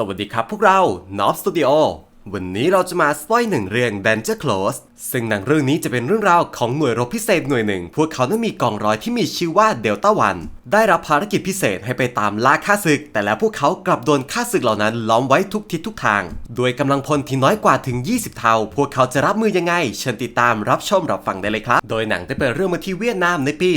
สวัสดีครับพวกเรา n o b Studio วันนี้เราจะมาสปอยหนึ่งเรื่อง Danger Close ซึ่งหนังเรื่องนี้จะเป็นเรื่องราวของหน่วยรบพิเศษหน่วยหนึ่ง พวกเขานั้นมีกองร้อยที่มีชื่อว่าเดลต้าวัน ได้รับภารกิจพิเศษให้ไปตามล่าข้าศึก แต่แล้วพวกเขากลับโดนข้าศึกเหล่านั้นล้อมไว้ทุกทิศทุกทาง โดยกำลังพลที่น้อยกว่าถึง 20 เท่า พวกเขาจะรับมือยังไง เชิญติดตามรับชมรับฟังได้เลยครับ โดยหนังได้เปิดเรื่องมาที่เวียดนามในปี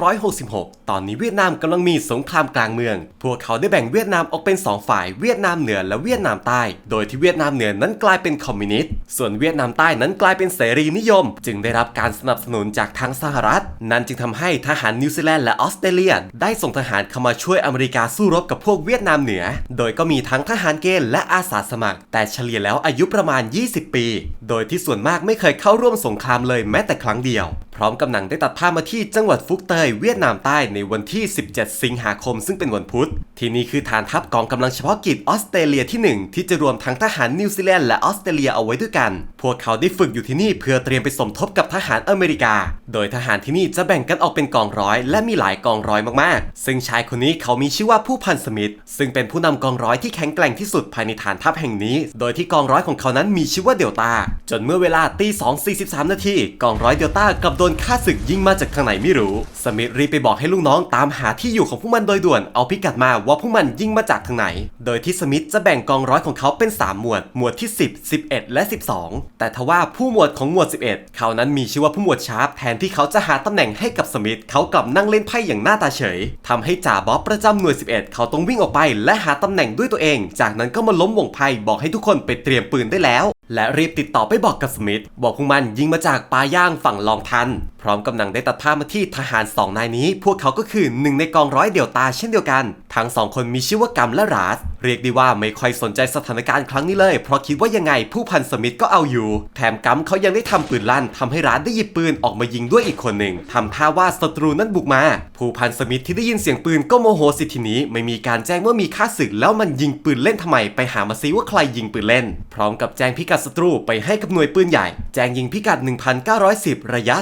1966 ตอนนี้เวียดนามกำลังมีสงครามกลางเมือง พวกเขาได้แบ่งเวียดนามออกเป็น 2 ฝ่าย เวียดนามเหนือและเวียดนามใต้ โดยที่เวียดนามเหนือนั้นกลายเป็นคอมมิวนิสต์ ส่วนเวียดนามใต้นั้นกลายเป็นเสรีนิยม จึงได้รับการสนับสนุนจากทางสหรัฐ นั่นจึงทำให้ทหารนิวซีแลนด์และออสเตรเลียได้ส่งทหารเข้ามาช่วยอเมริกาสู้รบกับพวกเวียดนามเหนือ โดยก็มีทั้งทหารเกณฑ์และอาสาสมัคร แต่เฉลี่ยแล้วอายุประมาณ 20 ปี โดยที่ส่วนมากไม่เคยเข้าร่วมสงครามเลยแม้แต่ครั้งเดียว พร้อมกับหนังได้ตัดภาพมาที่จังหวัดฟุกเตยเวียดนามใต้ในวันที่ 17 สิงหาคม ซึ่งเป็นวันพุธ ที่นี่คือฐานทัพกองกำลังเฉพาะกิจออสเตรเลียที่ 1 ที่จะรวมทั้งทหารนิวซีแลนด์และออสเตรเลียเอาไว้ด้วยกัน พวกเขาได้ฝึกอยู่ที่นี่เพื่อเตรียมไปสมทบกับทหารอเมริกา โดยทหารที่นี่จะแบ่งกันออกเป็นกองร้อย และมีหลายกองร้อยมากๆ ซึ่งชายคนนี้เขามีชื่อว่าผู้พันสมิธซึ่งเป็นผู้นำกองร้อยที่แข็งแกร่งที่สุดภายในฐานทัพแห่งนี้ โดยที่กองร้อยของเขานั้นมีชื่อว่าเดลตาจนเมื่อเวลาตี2.43นาทีกองร้อยเดลตากับโดนนฆ่าศึกยิงมาจากทางไหนไม่รู้ สมิธรีบไปบอกให้ลูกน้องตามหาที่อยู่ของพวกมันโดยด่วน เอาพิกัดมาว่าพวกมันยิงมาจากทางไหน โดยที่สมิธจะแบ่งกองร้อยของเขาเป็น 3 หมวด หมวดที่ 10 11 และ 12 แต่ทว่าผู้หมวดของหมวด 11 เขานั้นมีชื่อว่าผู้หมวดชาร์ปแทนที่เขาจะหาตำแหน่งให้กับสมิธเขากลับนั่งเล่นไพ่อย่างหน้าตาเฉยทำให้จ่าบ๊อบประจำหน่วย 11 เขาต้องวิ่งออกไปและหาตำแหน่งด้วยตัวเอง จากนั้นก็มาล้มวงไพ่บอกให้ทุกคนไปเตรียมปืนได้แล้ว และรีบติดต่อไปบอกกับสมิธบอกพวกมันยิงมาจากปลาย่างฝั่งลองทันพร้อมกำลังได้ตัดภาพมาที่ทหารสองนายนี้ พวกเขาก็คือหนึ่งในกองร้อยเดี่ยวตาเช่นเดียวกัน ทั้งสองคนมีชื่อว่ากัมและราส เรียกได้ว่าไม่ค่อยสนใจสถานการณ์ครั้งนี้เลย เพราะคิดว่ายังไงผู้พันสมิธก็เอาอยู่ แถมกัมเขายังได้ทำปืนลั่นทำให้ราสได้หยิบปืนออกมายิงด้วยอีกคนหนึ่งทำท่าว่าศัตรูนั้นบุกมา ผู้พันสมิธที่ได้ยินเสียงปืนก็โมโหสิทีนี้ไม่มีการแจ้งว่ามีค่าศึกแล้วมันยิงปืนเล่นทำไมไปหามาซิว่าใครยิงปืนเล่น พร้อมกับแจ้งพิกัดศัตรูไปให้กับหน่วยปืนใหญ่ แจ้งยิงพิกัด 1,910 ระยะ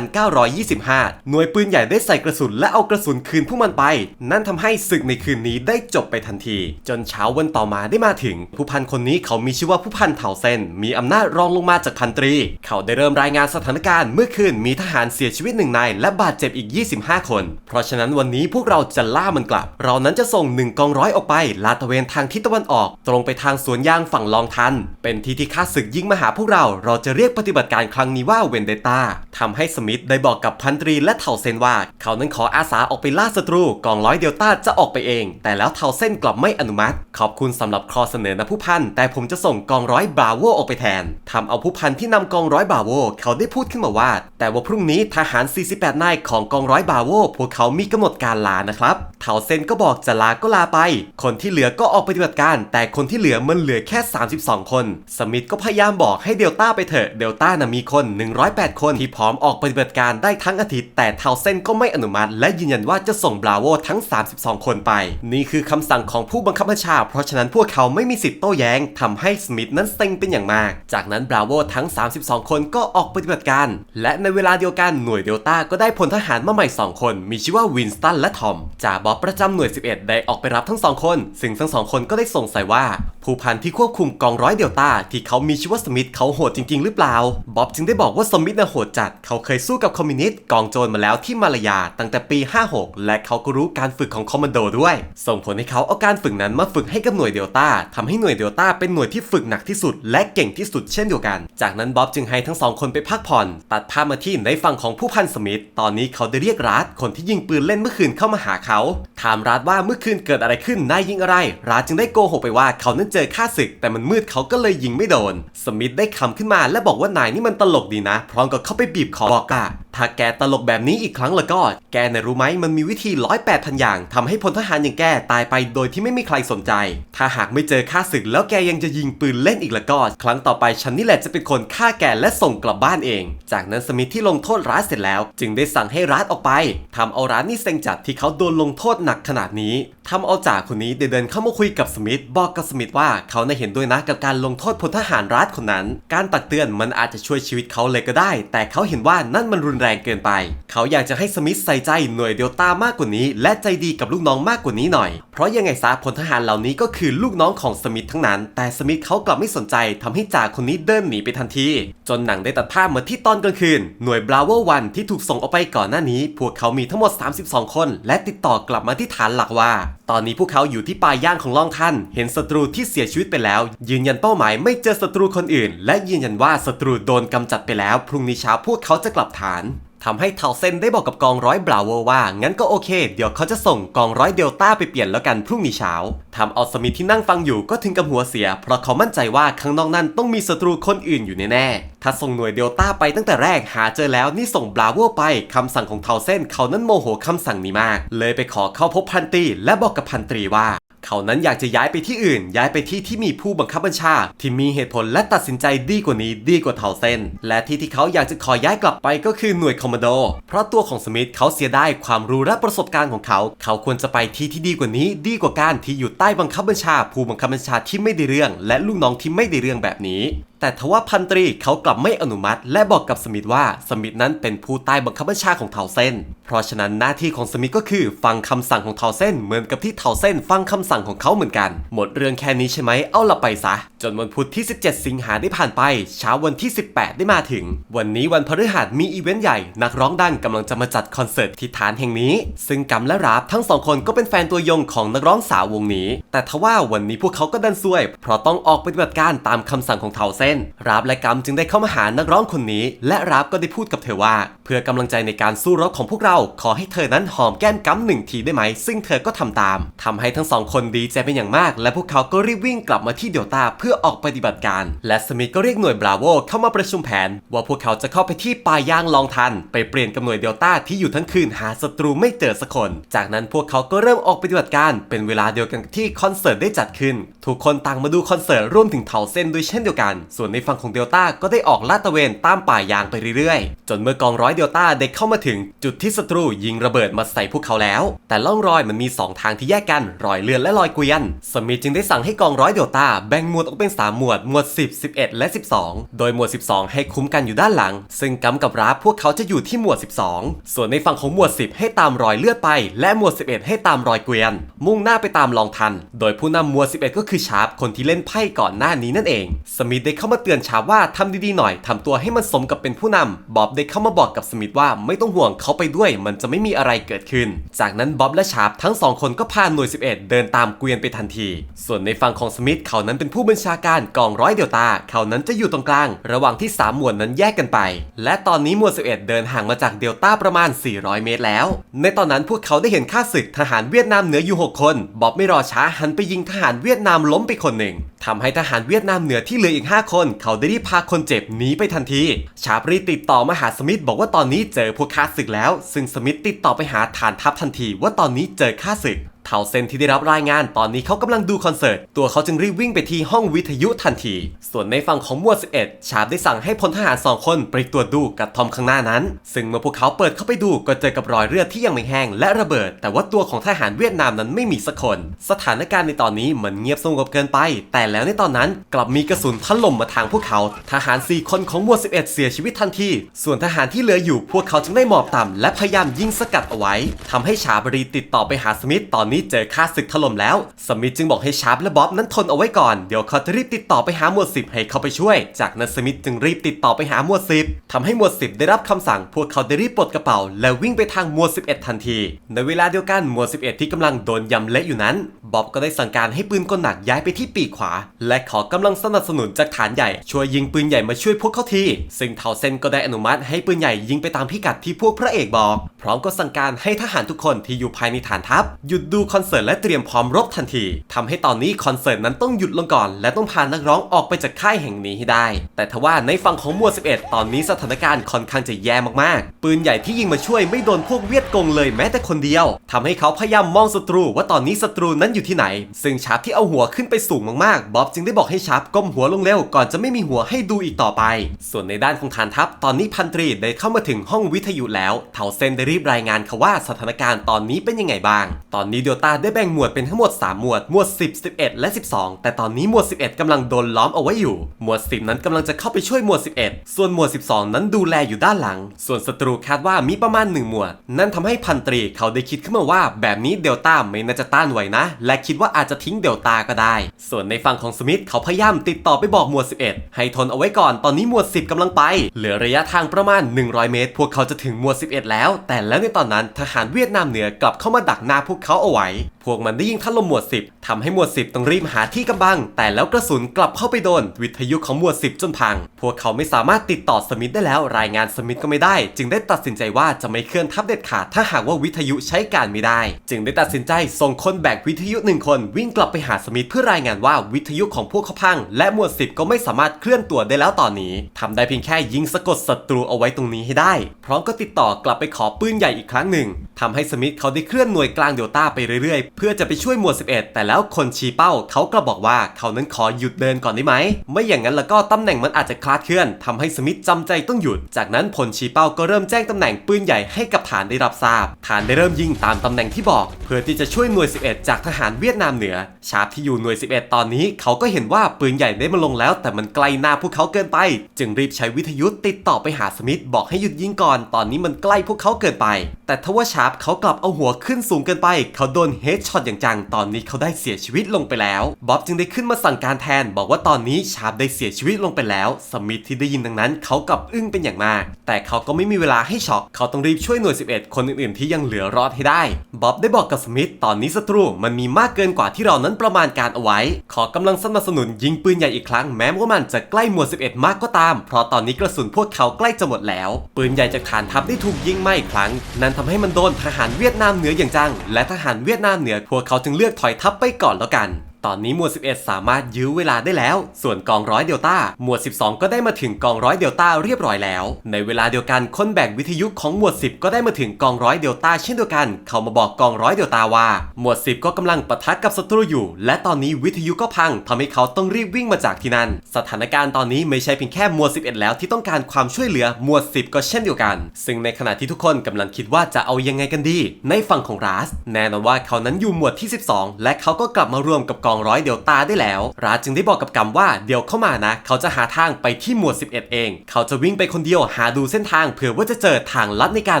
2,925 หน่วยปืนใหญ่ได้ใส่กระสุนและเอากระสุนคืนพวกมันไป นั่นทำให้ศึกในคืนนี้ได้จบไปทันที จนเช้าวันต่อมาได้มาถึง ผู้พันคนนี้เขามีชื่อว่าผู้พันเถาเซนมีอำนาจรองลงมาจากพันตรี เขาได้เริ่มรายงานสถานการณ์เมื่อคืนมีทหารเสียชีวิตหนึ่งนายและบาดเจ็บอีก 25 คน เพราะฉะนั้นวันนี้พวกเราจะล่ามันกลับ เรานั้นจะส่งหนึ่งกองร้อยออกไป ลาดตระเวนทางทิศตะวันออก ตรงไปทางสวนยางฝั่งลองทัน เป็นที่ที่ข้าศึกยิงมาหาพวกเรา เราจะเรียกปฏิบัติการครั้งนี้ว่าเวนเดต้าทำให้สมิธได้บอกกับพันตรีและเถาเซนว่า เขานั้นขออาสาออกไปล่าศัตรูกองร้อยเดลต้าจะออกไปเอง แต่แล้วเถาเซนกลับไม่อนุมัติ ขอบคุณสำหรับข้อเสนอนะผู้พันแต่ผมจะส่งกองร้อยบราโวออกไปแทนทำเอาผู้พันที่นำกองร้อยบราโวเขาได้พูดขึ้นมาว่า แต่ว่าพรุ่งนี้ทหาร 48 นายของกองร้อยบราโวพวกเขามีกำหนดการลานะครับเถาเซนก็บอกจะลาก็ลาไป คนที่เหลือก็ออกปฏิบัติการ แต่คนที่เหลือมันเหลือแค่ 32 คน สมิธก็พยายามบอกให้เดลต้าไปเถอะเดลต้านะมีคน 108 คนที่พร้อมออกปฏิบัติการได้ทั้งอาทิตย์ แต่เทาเซนก็ไม่อนุมัติ และยืนยันว่าจะส่งบราโวทั้ง 32 คนไป นี่คือคำสั่งของผู้บังคับบัญชา เพราะฉะนั้นพวกเขาไม่มีสิทธิ์โต้แย้งทำให้สมิธนั้นเซ็งเป็นอย่างมาก จากนั้นบราโวทั้ง 32 คนก็ออกปฏิบัติการ และในเวลาเดียวกันหน่วยเดลต้าก็ได้พลทหารมาใหม่ 2 คน มีชื่อว่าวินสตันและทอมจ่าบ๊อบประจำหน่วย 11 ได้ออกไปรับทั้งสองคน ซึ่งทั้งสองคนก็ได้สงสัยว่า ผู้พันที่ควบคุมกองร้อยเดลต้าที่เขามีชื่อว่าสมิธเขาโหดจริง ๆ หรือเปล่าบ๊อบจึงได้บอกว่าสมิธน่ะโหดจัดเขาเคยสูู้กับคอมมิวนิสต์กองโจรมาแล้วที่มาลายาตั้งแต่ปี 56 และเขาก็รู้การฝึกของคอมมานโดด้วย ส่งผลให้เขาเอาการฝึกนั้นมาฝึกให้กับหน่วยเดลต้าทำให้หน่วยเดลต้าเป็นหน่วยที่ฝึกหนักที่สุด และเก่งที่สุดเช่นเดียวกัน จากนั้นบ๊อบจึงให้ทั้งสองคนไปพักผ่อน ตัดภาพมาที่ในฝั่งของผู้พันสมิธตอนนี้เขาได้เรียกรัดคนที่ยิงปืนเล่นเมื่อคืนเข้ามาหาเขา ถามรัดว่าเมื่อคืนเกิดอะไรขึ้นนายยิงอะไรรัดจึงได้โกหกไปว่าเขานั้นเจอข้าศึก แต่มันมืดเขาก็เลยยิงไม่โดน สมิธได้คำขึ้นมาและบอกว่านายนี่มันตลกดีนะ พร้อมกับเข้าไปบีบคอบอกว่าถ้าแกตลกแบบนี้อีกครั้งแล้วก็ แกน่ะรู้ไหมมันมีวิธีร้อยแปดพันอย่างทำให้พลทหารอย่างแกตายไปโดยที่ไม่มีใครสนใจ ถ้าหากไม่เจอข้าศึกแล้วแกยังจะยิงปืนเล่นอีกแล้วก็ ครั้งต่อไปฉันนี่แหละจะเป็นคนฆ่าแกและส่งกลับบ้านเอง จากนั้นสมิธที่ลงโทษร้านเสร็จแล้ว จึงได้สั่งให้ร้านออกไปทำเอาร้านนี่เซ็งจัดที่เขาโดนลงโทษหนักขนาดนี้ทำเอาจ่าคนนี้เดินเข้ามาคุยกับสมิธบอกกับสมิธว่าเขาในเห็นด้วยนะกับการลงโทษพลทหารร้านคนนั้น การตักเตือนมันอาจจะช่วยชีวิตเขาเลยก็ได้ แต่เขาเห็นว่านั่นมันรุนแรงเกินไป เขาอยากจะให้สมิธใส่ใจหน่วยเดลต้ามากกว่านี้ และใจดีกับลูกน้องมากกว่านี้หน่อย เพราะยังไงซะพลทหารเหล่านี้ก็คือลูกน้องของสมิธทั้งนั้น แต่สมิธเขากลับไม่สนใจทำให้จ่าคนนี้เดินหนีไปทันที จนหนังได้ตัดภาพมาที่ตอนกลางคืน หน่วยบราโวอร์วันที่ถูกส่งออกไปก่อนหน้านี้ พวกเขามีทั้งหมด 32 คน และติดต่อกลับมาที่ฐานหลักว่า ตอนนี้พวกเขาอยู่ที่ปลายย่างของล่องท่าน เห็นศัตรูที่เสียชีวิตไปแล้ว ยืนยันเป้าหมายไม่เจอศัตรูคนอื่น และยืนยันว่าศัตรูโดนกำจัดไปแล้ว พรุ่งนี้เช้าพวกเขาจะกลับฐาน ทำให้เทาเซนได้บอกกับกองร้อยบราโวว่า งั้นก็โอเค เดี๋ยวเขาจะส่งกองร้อยเดลต้าไปเปลี่ยนแล้วกันพรุ่งนี้เช้าทำเอาสมิธที่นั่งฟังอยู่ก็ถึงกับหัวเสีย เพราะเขามั่นใจว่าข้างนอกนั้นต้องมีศัตรูคนอื่นอยู่แน่ๆถ้าส่งหน่วยเดลต้าไปตั้งแต่แรกหาเจอแล้วนี่ส่งบราโวไปคำสั่งของเทาเซนเขานั้นโมโหคำสั่งนี้มาก เลยไปขอเข้าพบพันตรีและบอกกับพันตรีว่า เขานั้นอยากจะย้ายไปที่อื่น ย้ายไปที่ที่มีผู้บังคับบัญชา ที่มีเหตุผลและตัดสินใจดีกว่านี้ดีกว่าเทาเซนและที่ที่เขาอยากจะขอย้ายกลับไปก็คือหน่วยคอมมานโด เพราะตัวของสมิธเขาเสียได้ความรู้และประสบการณ์ของเขา เขาควรจะไปที่ที่ดีกว่านี้ ดีกว่าการที่อยู่ใต้บังคับบัญชา ผู้บังคับบัญชาที่ไม่ได้เรื่อง และลูกน้องที่ไม่ได้เรื่องแบบนี้ แต่ทว่าพันตรีเขากลับไม่อนุมัติ และบอกกับสมิธว่าสมิธนั้นเป็นผู้ใต้บังคับบัญชาของเทาเซนเพราะฉะนั้นหน้าที่ของสมิธก็คือฟังคำสั่งของเทาเซนเหมือนกับที่เทาเซนฟังคำสั่งของเขาเหมือนกัน หมดเรื่องแค่นี้ใช่ไหมเอาละไปซะ จนวันพุธที่ 17 สิงหาได้ผ่านไป เช้าวันที่ 18 ได้มาถึง วันนี้วันพฤหัสมีอีเวนต์ใหญ่ นักร้องดังกำลังจะมาจัดคอนเสิร์ตที่ฐานแห่งนี้ ซึ่งกัมและราฟทั้งสองคนก็เป็นแฟนตัวยงของนักร้องสาววงนี้ แต่ทว่าวันนี้พวกเขาก็ดันซวย เพราะต้องออกปฏิบัติการตามคำสั่งของเทาเซนราฟและกัมจึงได้เข้ามาหานักร้องคนนี้ และราฟก็ได้พูดกับเธอว่า เพื่อกำลังใจในการสู้รบของพวกเรา ขอให้เธอนั้นหอมแก้มกัมหนึ่งทีได้ไหม ซึ่งเธอก็ทำตามทำให้ทั้งสองคนดีใจเป็นอย่างมาก และพวกเขาก็รีบวิ่งกลับมาที่เดลต้าเพื่อออกปฏิบัติการ และสมิธก็เรียกหน่วยบราโวเข้ามาประชุมแผน ว่าพวกเขาจะเข้าไปที่ป่ายางลองทัน ไปเปลี่ยนกับหน่วยเดลต้าที่อยู่ทั้งคืนหาศัตรูไม่เจอสักคน จากนั้นพวกเขาก็เริ่มออกปฏิบัติการเป็นเวลาเดียวกันที่คอนเสิร์ตได้จัดขึ้น ทุกคนต่างมาดูคอนเสิร์ตร่วมถึงเถาเส้นด้วยเช่นเดียวกันส่่วนในฝั่งของเดลต้าก็ได้ออกลาดตระเวนตามป่ายางไปเรื่อยๆ จนเมื่อกองร้อยเดลต้าได้เข้ามาถึงจุดที่ศัตรูยิงระเบิดมาใส่พวกเขาแล้ว แต่ล่องรอยมันมี 2 ทางที่แยกกันรอยเลือนและรอยเกวียน สมิธจึงได้สั่งให้กองร้อยเดลต้าแบ่งหมวดออกเป็น 3 หมวดหมวด 10 11 และ 12 โดยหมวด 12 ให้คุ้มกันอยู่ด้านหลัง ซึ่งกำกับราฟพวกเขาจะอยู่ที่หมวด 12 ส่วนในฝั่งของหมวด 10 ให้ตามรอยเลือดไป และหมวด 11 ให้ตามรอยเกวียน มุ่งหน้าไปตามลองทัน โดยผู้นำหมวด 11 ก็คือชาร์ปคนที่เล่นไพ่ก่อนหน้านี้นั่นเอง สมิธได้เข้ามาเตือนชาว่าทำดีๆหน่อยทำตัวให้มันสมกับเป็นผู้นำบ๊อบได้เข้ามาบอกกับสมิธว่าไม่ต้องห่วงเขาไปด้วย มันจะไม่มีอะไรเกิดขึ้น จากนั้นบ๊อบและชาร์ปทั้งสองคนก็พาหน่วย 11 เดินตามเกวียนไปทันที ส่วนในฝั่งของสมิธเขานั้นเป็นผู้บัญชาการกองร้อยเดลตา เขานั้นจะอยู่ตรงกลาง ระหว่างที่ 3 หมวดนั้นแยกกันไป และตอนนี้หมวด 11 เดินห่างมาจากเดลต้าประมาณ 400 เมตรแล้ว ในตอนนั้นพวกเขาได้เห็นข้าศึกทหารเวียดนามเหนืออยู่ 6 คนบ๊อบไม่รอช้าหันไปยิงทหารเวียดนามล้มไปคนหนึ่งทำให้ทหารเวียดนามเหนือที่เหลืออีก 5คนเขาได้รีบพาคนเจ็บหนีไปทันที ชาปรีติดต่อมาหาสมิธบอกว่าตอนนี้เจอพวกข้าศึกแล้ว ซึ่งสมิธติดต่อไปหาฐานทัพทันทีว่าตอนนี้เจอข้าศึก เทาเซนที่ได้รับรายงานตอนนี้เขากำลังดูคอนเสิร์ต ตัวเขาจึงรีบวิ่งไปที่ห้องวิทยุทันที ส่วนในฝั่งของหมวด 11 ชาร์ปได้สั่งให้พลทหาร 2 คนไปตรวจดูกับทอมข้างหน้านั้น ซึ่งเมื่อพวกเขาเปิดเข้าไปดูก็เจอกับรอยเลือดที่ยังไม่แห้งและระเบิด แต่ว่าตัวของทหารเวียดนามนั้นไม่มีสักคน สถานการณ์ในตอนนี้เหมือนเงียบสงบเกินไป แต่แล้วในตอนนั้นกลับมีกระสุนถล่มมาทางพวกเขา ทหาร 4 คนของหมวด 11 เสียชีวิตทันที ส่วนทหารที่เหลืออยู่พวกเขาจึงได้หมอบต่ำและพยายามยิงสกัดเอาไว้ทำให้ชาบรีติดต่อไปหาสมิธตอนนี้เจอค่าศึกถล่มแล้ว สมิธจึงบอกให้ชาร์ปและบ๊อบนั้นทนเอาไว้ก่อน เดี๋ยวเขาจะรีบติดต่อไปหาหมวดสิบให้เขาไปช่วย จากนั้นสมิธจึงรีบติดต่อไปหาหมวดสิบทำให้หมวดสิบได้รับคำสั่ง พวกเขาได้รีบปลดกระเป๋า แล้ววิ่งไปทางหมวดสิบเอ็ดทันที ในเวลาเดียวกันหมวดสิบเอ็ดที่กำลังโดนยำเละอยู่นั้น บ๊อบก็ได้สั่งการให้ปืนกลหนักย้ายไปที่ปีกขวา และขอกำลังสนับสนุนจากฐานใหญ่ ช่วยยิงปืนใหญ่มาช่วยพวกเขาที ซึ่งเทาเซนก็ได้อนุมัติให้ปืนใหญ่ยิงไปตามพิกัดที่พวกพระเอกบอก พร้อมก็สั่งการให้ทหารทุกคนที่อยู่ภายในฐานทัพ หยุดดูคอนเสิร์ตและเตรียมพร้อมรบทันทีทำให้ตอนนี้คอนเสิร์ตนั้นต้องหยุดลงก่อน และต้องพานักร้องออกไปจากค่ายแห่งนี้ให้ได้ แต่ทว่าในฝั่งของหมว11 ตอนนี้สถานการณ์ค่อนข้างจะแย่มากๆ ปืนใหญ่ที่ยิงมาช่วยไม่โดนพวกเวียดกงเลยแม้แต่คนเดียวทำให้เขาพยายามมองศัตรูว่าตอนนี้ศัตรูนั้นอยู่ที่ไหน ซึ่งชาร์ปที่เอาหัวขึ้นไปสูงมากๆ บ๊อบจึงได้บอกให้ชาร์ปก้มหัวลงเร็วก่อนจะไม่มีหัวให้ดูอีกต่อไป ส่วนในด้านของฐานทัพตอนนี้พันตรีได้เข้ามาถึงห้องวิทยุแล้ว เถาเซนได้รีบรายงานเขาว่าสถานการณ์ตอนนี้เป็นยังไงบ้าง ตอนนี้เดลต้าได้แบ่งหมวดเป็นทั้งหมด 3 หมวด หมวด 10 11 และ 12 แต่ตอนนี้หมวด 11กำลังโดนล้อมเอาไว้อยู่ หมวด 10 นั้นกำลังจะเข้าไปช่วยหมวด 11 ส่วนหมวด 12 นั้นดูแลอยู่ด้านหลัง ส่วนศัตรูคาดว่ามีประมาณ 1 หมวด นั่นทำให้พันตรีเขาได้คิดขึ้นมาว่าแบบนี้เดลต้าไม่น่าจะต้านไหวนะ และคิดว่าอาจจะทิ้งเดลตาก็ได้ ส่วนในฝั่งของสมิธเขาพยายามติดต่อไปบอกหมวด 11 ให้ทนเอาไว้ก่อนตอนนี้หมวด 10กำลังไป เหลือระยะทางประมาณ 100 เมตร พวกเขาจะถึงหมวด 11 แล้ว แต่แล้วในตอนนั้นทหารเวียดนามเหนือกลับเข้ามาดักหน้าพวกเขาเอาไว้ พวกมันได้ยิงถล่มหมวด 10ทำให้หมวด 10 ต้องรีบหาที่กำบัง แต่แล้วกระสุนกลับเข้าไปโดน วิทยุของหมวด 10 จนพัง พวกเขาไม่สามารถติดต่อสมิธได้แล้ว รายงานสมิธก็ไม่ได้ จึงได้ตัดสินใจว่าจะไม่เคลื่อนทัพเด็ดขาดถ้าหากว่าวิทยุใช้การไม่ได้ จึงได้ตัดสินใจส่งคนแบกวิทยุหนึ่งคนวิ่งกลับไปหาสมิธเพื่อรายงานว่าวิทยุของพวกเขาพัง และหมวด10ก็ไม่สามารถเคลื่อนตัวได้แล้วตอนนี้ทำได้เพียงแค่ยิงสะกดศัตรูเอาไว้ตรงนี้ให้ได้ พร้อมก็ติดต่อกลับไปขอปืนใหญ่อีกครั้งหนึ่งทำให้สมิธเขาได้เคลื่อนหน่วยกลางเดลต้าไปเรื่อยๆ เพื่อจะไปช่วยหมวด 11 แต่แล้วคนชี้เป้าเขากลับอกว่าเขานั้นขอหยุดเดินก่อนได้ไหม ไม่อย่างนั้นแล้วก็ตำแหน่งมันอาจจะคลาดเคลื่อนทำให้สมิธจำใจต้องหยุด จากนั้นพลชี้เป้าก็เริ่มแจ้งตำแหน่งปืนใหญ่ให้กับฐานได้รับทราบ ฐานได้เริ่มยิงตามตำแหน่งที่บอก เพื่อที่จะช่วยหน่วย 11 จากทหารเวียดนามเหนือ ชาร์ปที่อยู่หน่วย 11 ตอนนี้ เขาก็เห็นว่าปืนใหญ่ได้มาลงแล้ว แต่มันไกลหน้าพวกเขาเกินไป จึงรีบใช้วิทยุติดต่อไปหาสมิธบอกให้หยุดยิงก่อน ตอนนี้มันใกล้พวกเขาเกินไป แต่ทว่าชาร์ปเขากลับเอาหัวขึ้นสูงเกินไป เขาโดนเฮดช็อตอย่างจัง ตอนนี้เขาได้เสียชีวิตลงไปแล้ว บ๊อบจึงได้ขึ้นมาสั่งการแทน บอกว่าตอนนี้ชาร์ปได้เสียชีวิตลงไปแล้ว สมิธที่ได้ยินดังนั้น เขากลับอึ้งเป็นอย่างมาก แต่เขาก็ไม่มีเวลาให้ช็อกเขาต้องรีบช่วยหน่วย 11 คนอื่นๆที่ยังเหลือรอดให้ได้บ๊อบได้บอกกับสมิธตอนนี้ศัตรูมันมีมากเกินกว่าที่เรานั้นประมาณการเอาไว้ ขอกำลังสนับสนุนยิงปืนใหญ่อีกครั้งแม้ว่ามันจะใกล้หมวด 11 มากก็ตาม เพราะตอนนี้กระสุนพวกเขาใกล้จะหมดแล้ว ปืนใหญ่จากฐานทัพได้ถูกยิงไม่อีกครั้ง นั่นทำให้มันโดนทหารเวียดนามเหนืออย่างจัง และทหารเวียดนามเหนือพวกเขาจึงเลือกถอยทัพไปก่อนแล้วกัน ตอนนี้หมวด 11 สามารถยื้อเวลาได้แล้ว ส่วนกองร้อยเดลต้าหมวด 12 ก็ได้มาถึงกองร้อยเดลต้าเรียบร้อยแล้ว ในเวลาเดียวกันคนแบ่งวิทยุของหมวด 10 ก็ได้มาถึงกองร้อยเดลต้าเช่นเดียวกัน เขามาบอกกองร้อยเดลต้าว่า หมวด 10 ก็กำลังปะทะกับศัตรูอยู่ และตอนนี้วิทยุก็พังทำให้เขาต้องรีบวิ่งมาจากที่นั่น สถานการณ์ตอนนี้ไม่ใช่เพียงแค่หมวด 11 แล้วที่ต้องการความช่วยเหลือหมวด 10 ก็เช่นเดียวกัน ซึ่งในขณะที่ทุกคนกำลังคิดว่าจะเอายังไงกันดี ในฝั่งของราสแน่นอนว่าเขานั้นอยู่หมวดที่ 12 และเขาก็กลับมารวมกับกององร้อยเดลต้าได้แล้ว ราสจึงได้บอกกับกัมว่าเดี๋ยวเข้ามานะ เขาจะหาทางไปที่หมวด 11 เอง เขาจะวิ่งไปคนเดียวหาดูเส้นทางเผื่อว่าจะเจอทางลัดในการ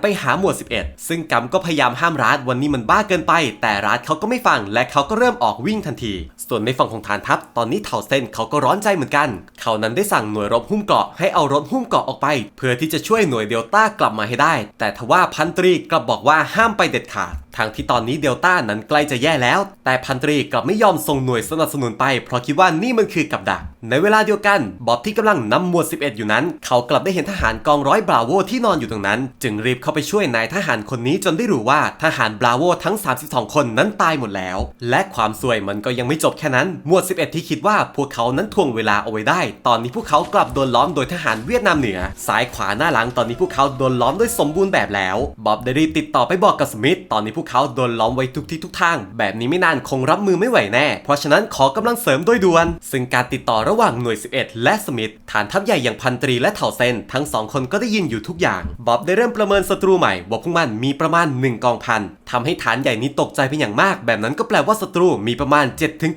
ไปหาหมวด 11 ซึ่งกัมก็พยายามห้ามราสวันนี้มันบ้าเกินไป แต่ราสเขาก็ไม่ฟัง และเขาก็เริ่มออกวิ่งทันที ส่วนในฝั่งของฐานทัพตอนนี้เถาเส้นเขาก็ร้อนใจเหมือนกัน เขานั้นได้สั่งหน่วยรบหุ้มเกราะให้เอารถหุ้มเกราะออกไป เพื่อที่จะช่วยหน่วยเดลต้ากลับมาให้ได้ แต่ทว่าพันตรีกลับบอกว่าห้ามไปเด็ดขาด ทางที่ตอนนี้เดลต้านั้นใกล้จะแย่แล้ว แต่พันตรีกลับไม่ยอมส่งหน่วยสนับสนุนไป เพราะคิดว่านี่มันคือกับดัก ในเวลาเดียวกันบ๊อบที่กำลังนำหมวด 11 อยู่นั้น เขากลับได้เห็นทหารกองร้อยบราโวที่นอนอยู่ตรงนั้น จึงรีบเข้าไปช่วยนายทหารคนนี้จนได้รู้ว่าทหารบราโวทั้ง 32 คนนั้นตายหมดแล้ว และความซวยมันก็ยังไม่จบแค่นั้นหมวด 11 ที่คิดว่าพวกเขานั้นทวงเวลาเอาไว้ได้ ตอนนี้พวกเขากลับโดนล้อมโดยทหารเวียดนามเหนือซ้ายขวาหน้าหลังตอนนี้พวกเขาโดนล้อมด้วยสมบูรณ์แบบแล้วบ๊อบได้รีบติดต่อไปบอกกับสมิธตอนนี้พวกเขาโดนล้อมไว้ทุกที่ทุกทาง แบบนี้ไม่นานคงรับมือไม่ไหวแน่ เพราะฉะนั้นขอกำลังเสริมโดยด่วน ซึ่งการติดต่อระหว่างหน่วย 11 และสมิธฐานทัพใหญ่อย่างพันตรีและเถาเซนทั้งสองคนก็ได้ยินอยู่ทุกอย่างบ๊อบได้เริ่มประเมินศัตรูใหม่ว่าพวกมันมีประมาณ 1 กองพันทำให้ฐานใหญ่นี้ตกใจเป็นอย่างมาก แบบนั้นก็แปลว่าศัตรูมีประมาณ